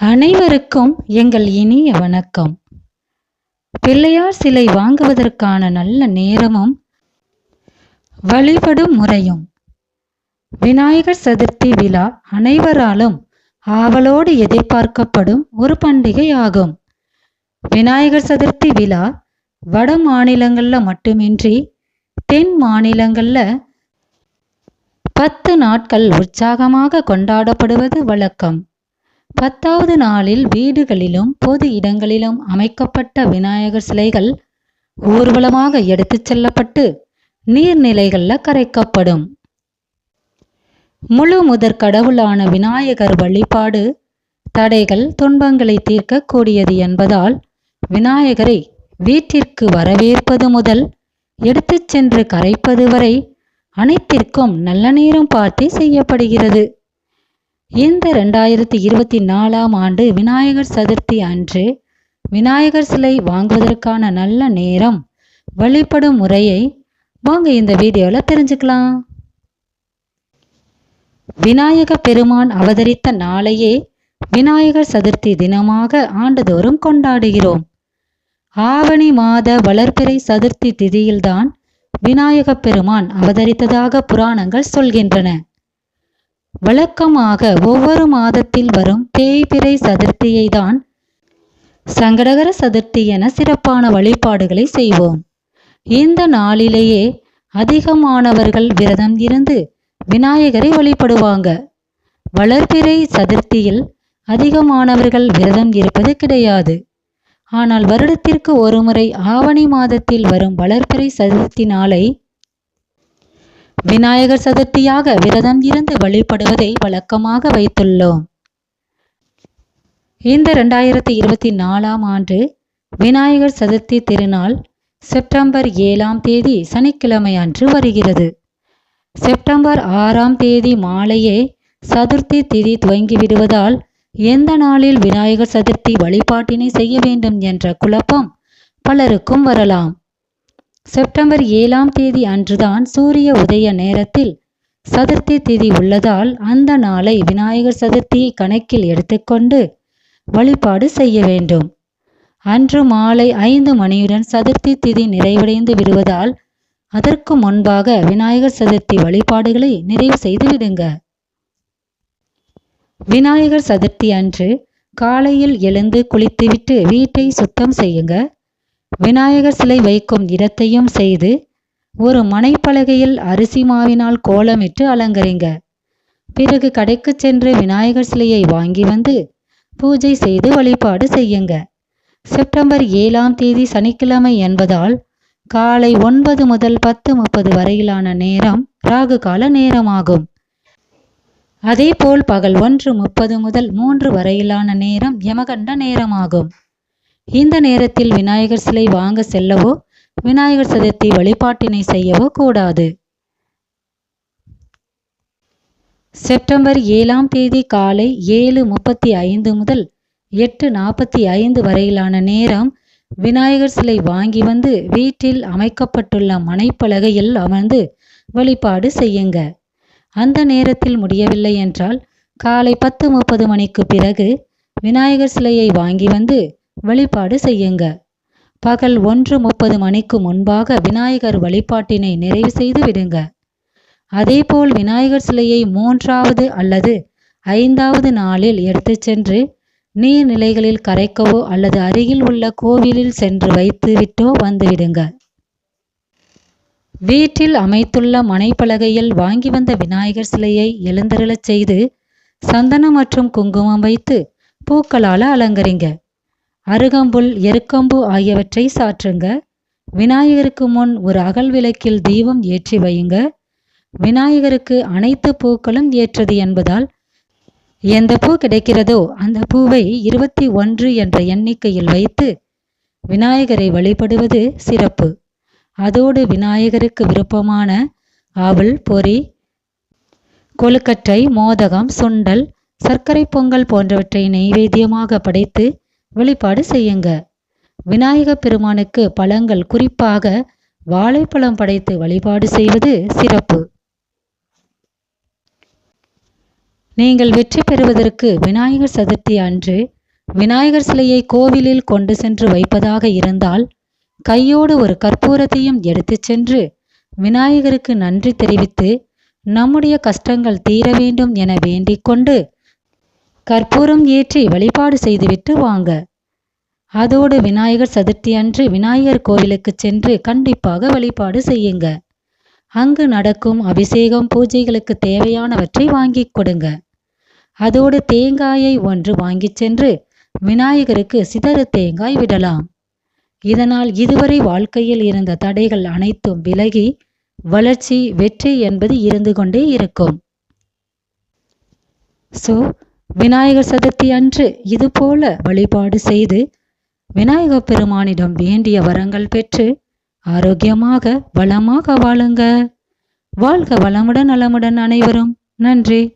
அனைவருக்கும் எங்கள் இனிய வணக்கம். பிள்ளையார் சிலை வாங்குவதற்கான நல்ல நேரமும் வழிபடும் முறையும். விநாயகர் சதுர்த்தி விழா அனைவராலும் ஆவலோடு எதிர்பார்க்கப்படும் ஒரு பண்டிகை ஆகும். விநாயகர் சதுர்த்தி விழா வட மாநிலங்களில் மட்டுமின்றி தென் மாநிலங்களில் பத்து நாட்கள் உற்சாகமாக கொண்டாடப்படுவது வழக்கம். பத்தாவது நாளில் வீடுகளிலும் பொது இடங்களிலும் அமைக்கப்பட்ட விநாயகர் சிலைகள் ஊர்வலமாக எடுத்துச் செல்லப்பட்டு நீர்நிலைகளில் கரைக்கப்படும். முழு முதற் கடவுளான விநாயகர் வழிபாடு தடைகள் துன்பங்களை தீர்க்கக்கூடியது என்பதால் விநாயகரை வீட்டிற்கு வரவேற்பது முதல் எடுத்துச் சென்று கரைப்பது வரை அனைத்திற்கும் நல்ல நேரம் பார்த்தே செய்யப்படுகிறது. இந்த ரெண்டாயிரத்தி இருபத்தி நாலாம் ஆண்டு விநாயகர் சதுர்த்தி அன்று விநாயகர் சிலை வாங்குவதற்கான நல்ல நேரம் வழிபடும் முறையை வாங்க இந்த வீடியோவில் தெரிஞ்சுக்கலாம். விநாயக பெருமான் அவதரித்த நாளையே விநாயகர் சதுர்த்தி தினமாக ஆண்டுதோறும் கொண்டாடுகிறோம். ஆவணி மாத வளர்பிறை சதுர்த்தி திதியில்தான் விநாயக பெருமான் அவதரித்ததாக புராணங்கள் சொல்கின்றன. வழக்கமாக ஒவ்வொரு மாதத்தில் வரும் தேய்பிறை சதுர்த்தியை தான் சங்கடகர சதுர்த்தி என சிறப்பான வழிபாடுகளை செய்வோம். இந்த நாளிலேயே அதிகமானவர்கள் விரதம் இருந்து விநாயகரை வழிபடுவாங்க. வளர்பிறை சதுர்த்தியில் அதிகமானவர்கள் விரதம் இருப்பது கிடையாது. ஆனால் வருடத்திற்கு ஒருமுறை ஆவணி மாதத்தில் வரும் வளர்பிறை சதுர்த்தி நாளை விநாயகர் சதுர்த்தியாக விரதம் இருந்து வழிபடுவதை வழக்கமாக வைத்துள்ளோம். இந்த ரெண்டாயிரத்தி இருபத்தி நாலாம் ஆண்டு விநாயகர் சதுர்த்தி திருநாள் செப்டம்பர் ஏழாம் தேதி சனிக்கிழமை அன்று வருகிறது. செப்டம்பர் ஆறாம் தேதி மாலையே சதுர்த்தி திதி துவங்கி விடுவதால் எந்த நாளில் விநாயகர் சதுர்த்தி வழிபாட்டினை செய்ய வேண்டும் என்ற குழப்பம் பலருக்கும் வரலாம். செப்டம்பர் ஏழாம் தேதி அன்றுதான் சூரிய உதய நேரத்தில் சதுர்த்தி திதி உள்ளதால் அந்த நாளை விநாயகர் சதுர்த்தி கணக்கில் எடுத்துக்கொண்டு வழிபாடு செய்ய வேண்டும். அன்று மாலை ஐந்து மணியுடன் சதுர்த்தி திதி நிறைவடைந்து விடுவதால் அதற்கு முன்பாக விநாயகர் சதுர்த்தி வழிபாடுகளை நிறைவு செய்து விடுங்க. விநாயகர் சதுர்த்தி அன்று காலையில் எழுந்து குளித்துவிட்டு வீட்டை சுத்தம் செய்யுங்க. விநாயகர் சிலை வைக்கும் இடத்தையும் செய்து ஒரு மனைப்பலகையில் அரிசி மாவினால் கோலமிட்டு அலங்கரிங்க. பிறகு கடைக்கு சென்று விநாயகர் சிலையை வாங்கி வந்து பூஜை செய்து வழிபாடு செய்யுங்க. செப்டம்பர் ஏழாம் தேதி சனிக்கிழமை என்பதால் காலை ஒன்பது முதல் பத்து முப்பது வரையிலான நேரம் ராகு கால நேரமாகும். அதேபோல் பகல் ஒன்று முப்பது முதல் மூன்று வரையிலான நேரம் யமகண்ட நேரமாகும். இந்த நேரத்தில் விநாயகர் சிலை வாங்க செல்லவோ விநாயகர் சதுர்த்தி வழிபாட்டினை செய்யவோ கூடாது. செப்டம்பர் ஏழாம் தேதி காலை ஏழு முப்பத்தி ஐந்து முதல் எட்டு நாற்பத்தி ஐந்து வரையிலான நேரம் விநாயகர் சிலை வாங்கி வந்து வீட்டில் அமைக்கப்பட்டுள்ள மனைப்பலகையில் அமர்ந்து வழிபாடு செய்யுங்க. அந்த நேரத்தில் முடியவில்லை என்றால் காலை பத்து முப்பது மணிக்கு பிறகு விநாயகர் சிலையை வாங்கி வந்து வழிபாடு செய்யுங்க. பகல் ஒன்று முப்பது மணிக்கு முன்பாக விநாயகர் வழிபாட்டினை நிறைவு செய்து விடுங்க. அதேபோல் விநாயகர் சிலையை மூன்றாவது அல்லது ஐந்தாவது நாளில் எடுத்துச் சென்று நீர்நிலைகளில் கரைக்கவோ அல்லது அருகில் உள்ள கோவிலில் சென்று வைத்து விட்டோ வந்துவிடுங்க வீட்டில் அமைத்துள்ள மனைப்பலகையில் வாங்கி வந்த விநாயகர் சிலையை எழுந்தருளச் செய்து சந்தனம் மற்றும் குங்குமம் வைத்து பூக்களால் அலங்கரிங்க. அருகம்புல் எருக்கம்பு ஆகியவற்றை சாற்றுங்க. விநாயகருக்கு முன் ஒரு அகல் விளக்கில் தீபம் ஏற்றி வையுங்க. விநாயகருக்கு அனைத்து பூக்களும் ஏற்றது என்பதால் எந்த பூ கிடைக்கிறதோ அந்த பூவை இருபத்தி ஒன்று என்ற எண்ணிக்கையில் வைத்து விநாயகரை வழிபடுவது சிறப்பு. அதோடு விநாயகருக்கு விருப்பமான அவள் பொறி கொழுக்கட்டை மோதகம் சுண்டல் சர்க்கரை பொங்கல் போன்றவற்றை நெய்வேத்தியமாக படைத்து வெளிப்பாடு செய்யுங்க. விநாயக பெருமானுக்கு பழங்கள் குறிப்பாக வாழைப்பழம் படைத்து வழிபாடு செய்வது சிறப்பு. நீங்கள் வெற்றி பெறுவதற்கு விநாயகர் சதுர்த்தி அன்று விநாயகர் சிலையை கோவிலில் கொண்டு சென்று வைப்பதாக இருந்தால் கையோடு ஒரு கற்பூரத்தையும் எடுத்துச் சென்று விநாயகருக்கு நன்றி தெரிவித்து நம்முடைய கஷ்டங்கள் தீர வேண்டும் என வேண்டிக் கொண்டு கற்பூரம் ஏற்றி வழிபாடு செய்துவிட்டு வாங்க. அதோடு விநாயகர் சதுர்த்தி அன்று விநாயகர் கோவிலுக்கு சென்று கண்டிப்பாக வழிபாடு செய்யுங்க. அங்கு நடக்கும் அபிஷேகம் பூஜைகளுக்கு தேவையானவற்றை வாங்கி கொடுங்க. அதோடு தேங்காயை ஒன்று வாங்கிச் சென்று விநாயகருக்கு சிதறு தேங்காய் விடலாம். இதனால் இதுவரை வாழ்க்கையில் இருந்த தடைகள் அனைத்தும் விலகி வளர்ச்சி வெற்றி என்பது இருந்து கொண்டே இருக்கும். ஸோ விநாயகர் சதுர்த்தி அன்று இது போல வழிபாடு செய்து விநாயகப் பெருமானிடம் வேண்டிய வரங்கள் பெற்று ஆரோக்கியமாக வளமாக வாழுங்க. வாழ்க வளமுடன் நலமுடன் அனைவரும். நன்றி.